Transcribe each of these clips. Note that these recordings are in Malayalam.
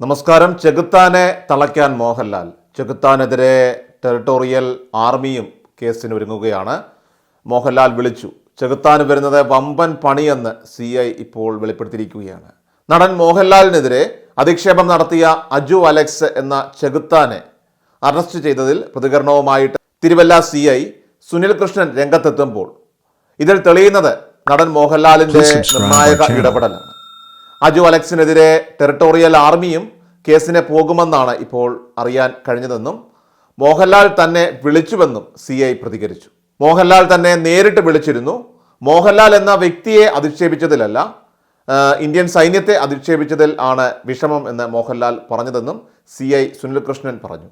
നമസ്കാരം. ചെകുത്താനെ തളയ്ക്കാൻ മോഹൻലാൽ. ചെകുത്താനെതിരെ ടെറിട്ടോറിയൽ ആർമിയും കേസിന് ഒരുങ്ങുകയാണ്. മോഹൻലാൽ വിളിച്ചു. ചെകുത്താൻ വരുന്നത് വമ്പൻ പണിയെന്ന് സി ഐ ഇപ്പോൾ വെളിപ്പെടുത്തിയിരിക്കുകയാണ്. നടൻ മോഹൻലാലിനെതിരെ അധിക്ഷേപം നടത്തിയ അജു അലക്സ് എന്ന ചെകുത്താനെ അറസ്റ്റ് ചെയ്തതിൽ പ്രതികരണവുമായിട്ട് തിരുവല്ല സി ഐ സുനിൽ കൃഷ്ണൻ രംഗത്തെത്തുമ്പോൾ ഇതിൽ തെളിയുന്നത് നടൻ മോഹൻലാലിന്റെ നിർണായക ഇടപെടലാണ്. അജു അലക്സിനെതിരെ ടെറിട്ടോറിയൽ ആർമിയും കേസിനെ പോകുമെന്നാണ് ഇപ്പോൾ അറിയാൻ കഴിഞ്ഞതെന്നും മോഹൻലാൽ തന്നെ വിളിച്ചുവെന്നും സി ഐ പ്രതികരിച്ചു. മോഹൻലാൽ തന്നെ നേരിട്ട് വിളിച്ചിരുന്നു. മോഹൻലാൽ എന്ന വ്യക്തിയെ അധിക്ഷേപിച്ചതിലല്ല ഇന്ത്യൻ സൈന്യത്തെ അധിക്ഷേപിച്ചതിൽ ആണ് വിഷമം എന്ന് മോഹൻലാൽ പറഞ്ഞതെന്നും സി ഐ സുനിൽകൃഷ്ണൻ പറഞ്ഞു.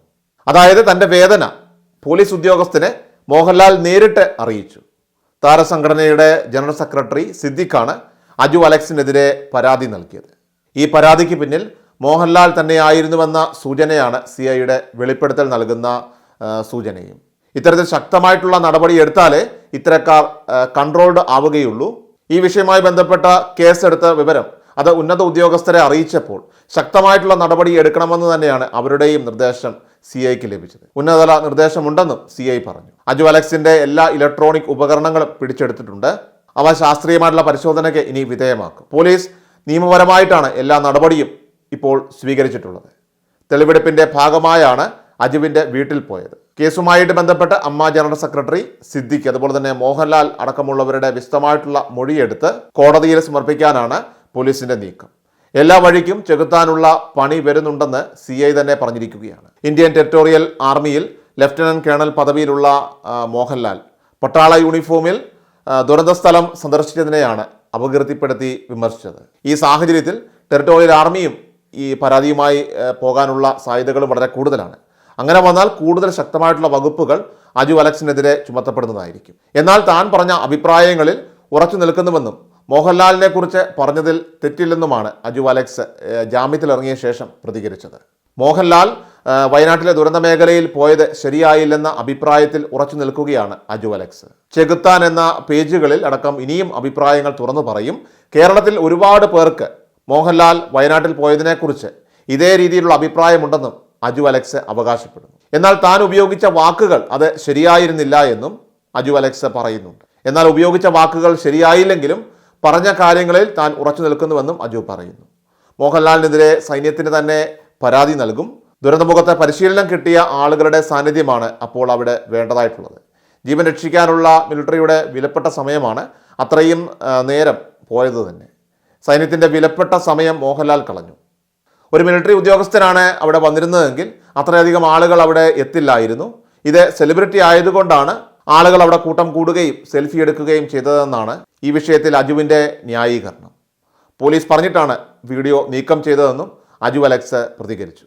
അതായത് തന്റെ വേദന പോലീസ് ഉദ്യോഗസ്ഥനെ മോഹൻലാൽ നേരിട്ട് അറിയിച്ചു. താരസംഘടനയുടെ ജനറൽ സെക്രട്ടറി സിദ്ദിഖാണ് അജു അലക്സിനെതിരെ പരാതി നൽകിയത്. ഈ പരാതിക്ക് പിന്നിൽ മോഹൻലാൽ തന്നെയായിരുന്നുവെന്ന സൂചനയാണ് സി ഐയുടെ വെളിപ്പെടുത്തൽ നൽകുന്ന സൂചനയും. ഇത്തരത്തിൽ ശക്തമായിട്ടുള്ള നടപടി എടുത്താലേ ഇത്തരക്കാർ കൺട്രോൾഡ് ആവുകയുള്ളൂ. ഈ വിഷയവുമായി ബന്ധപ്പെട്ട കേസെടുത്ത വിവരം അത് ഉന്നത ഉദ്യോഗസ്ഥരെ അറിയിച്ചപ്പോൾ ശക്തമായിട്ടുള്ള നടപടി എടുക്കണമെന്ന് തന്നെയാണ് അവരുടെയും നിർദ്ദേശം സി ഐക്ക് ലഭിച്ചത്. ഉന്നതതല നിർദ്ദേശമുണ്ടെന്നും സി ഐ പറഞ്ഞു. അജു അലക്സിന്റെ എല്ലാ ഇലക്ട്രോണിക് ഉപകരണങ്ങളും പിടിച്ചെടുത്തിട്ടുണ്ട്. അവ ശാസ്ത്രീയമായിട്ടുള്ള പരിശോധനയ്ക്ക് ഇനി വിധേയമാക്കും. പോലീസ് നിയമപരമായിട്ടാണ് എല്ലാ നടപടിയും ഇപ്പോൾ സ്വീകരിച്ചിട്ടുള്ളത്. തെളിവെടുപ്പിന്റെ ഭാഗമായാണ് അജുവിന്റെ വീട്ടിൽ പോയത്. കേസുമായിട്ട് ബന്ധപ്പെട്ട് അമ്മ ജനറൽ സെക്രട്ടറി സിദ്ദിഖ് അതുപോലെ തന്നെ മോഹൻലാൽ അടക്കമുള്ളവരുടെ വിശദമായിട്ടുള്ള മൊഴിയെടുത്ത് കോടതിയിൽ സമർപ്പിക്കാനാണ് പോലീസിന്റെ നീക്കം. എല്ലാ വഴിക്കും ചെകുത്താനുള്ള പണി വരുന്നുണ്ടെന്ന് സി ഐ തന്നെ പറഞ്ഞിരിക്കുകയാണ്. ഇന്ത്യൻ ടെറിട്ടോറിയൽ ആർമിയിൽ ലഫ്റ്റനന്റ് കേണൽ പദവിയിലുള്ള മോഹൻലാൽ. പട്ടാള യൂണിഫോമിൽ ദുരന്ത സ്ഥലം സന്ദർശിച്ചതിനെയാണ് അപകീർത്തിപ്പെടുത്തി വിമർശിച്ചത്. ഈ സാഹചര്യത്തിൽ ടെറിട്ടോറിയൽ ആർമിയും ഈ പരാതിയുമായി പോകാനുള്ള സാധ്യതകളും വളരെ കൂടുതലാണ്. അങ്ങനെ വന്നാൽ കൂടുതൽ ശക്തമായിട്ടുള്ള വകുപ്പുകൾ അജു അലക്സിനെതിരെ ചുമത്തപ്പെടുന്നതായിരിക്കും. എന്നാൽ താൻ പറഞ്ഞ അഭിപ്രായങ്ങളിൽ ഉറച്ചു നിൽക്കുന്നുവെന്നും മോഹൻലാലിനെ കുറിച്ച് പറഞ്ഞതിൽ തെറ്റില്ലെന്നുമാണ് അജു അലക്സ് ജാമ്യത്തിലിറങ്ങിയ ശേഷം പ്രതികരിച്ചത്. മോഹൻലാൽ വയനാട്ടിലെ ദുരന്ത മേഖലയിൽ പോയത് ശരിയായില്ലെന്ന അഭിപ്രായത്തിൽ ഉറച്ചു നിൽക്കുകയാണ് അജു അലക്സ്. ചെകുത്താൻ എന്ന പേജുകളിൽ അടക്കം ഇനിയും അഭിപ്രായങ്ങൾ തുറന്നു പറയും. കേരളത്തിൽ ഒരുപാട് പേർക്ക് മോഹൻലാൽ വയനാട്ടിൽ പോയതിനെക്കുറിച്ച് ഇതേ രീതിയിലുള്ള അഭിപ്രായമുണ്ടെന്നും അജു അലക്സ് അവകാശപ്പെടുന്നു. എന്നാൽ താൻ ഉപയോഗിച്ച വാക്കുകൾ അത് ശരിയായിരുന്നില്ല എന്നും അജു അലക്സ് പറയുന്നുണ്ട്. എന്നാൽ ഉപയോഗിച്ച വാക്കുകൾ ശരിയായില്ലെങ്കിലും പറഞ്ഞ കാര്യങ്ങളിൽ താൻ ഉറച്ചു നിൽക്കുന്നുവെന്നും അജു പറയുന്നു. മോഹൻലാലിനെതിരെ സൈന്യത്തിന് തന്നെ പരാതി നൽകും. ദുരന്തമുഖത്ത് പരിശീലനം കിട്ടിയ ആളുകളുടെ സാന്നിധ്യമാണ് അപ്പോൾ അവിടെ വേണ്ടതായിട്ടുള്ളത്. ജീവൻ രക്ഷിക്കാനുള്ള മിലിറ്ററിയുടെ വിലപ്പെട്ട സമയമാണ് അത്രയും നേരം പോയത് തന്നെ. സൈന്യത്തിന്റെ വിലപ്പെട്ട സമയം മോഹൻലാൽ കളഞ്ഞു. ഒരു മിലിറ്ററി ഉദ്യോഗസ്ഥനാണ് അവിടെ വന്നിരുന്നതെങ്കിൽ അത്രയധികം ആളുകൾ അവിടെ എത്തില്ലായിരുന്നു. ഇത് സെലിബ്രിറ്റി ആയതുകൊണ്ടാണ് ആളുകൾ അവിടെ കൂട്ടം കൂടുകയും സെൽഫി എടുക്കുകയും ചെയ്തതെന്നാണ് ഈ വിഷയത്തിൽ അജുവിന്റെ ന്യായീകരണം. പോലീസ് പറഞ്ഞിട്ടാണ് വീഡിയോ നീക്കം ചെയ്തതെന്നും അജു അലക്സ് പ്രതികരിച്ചു.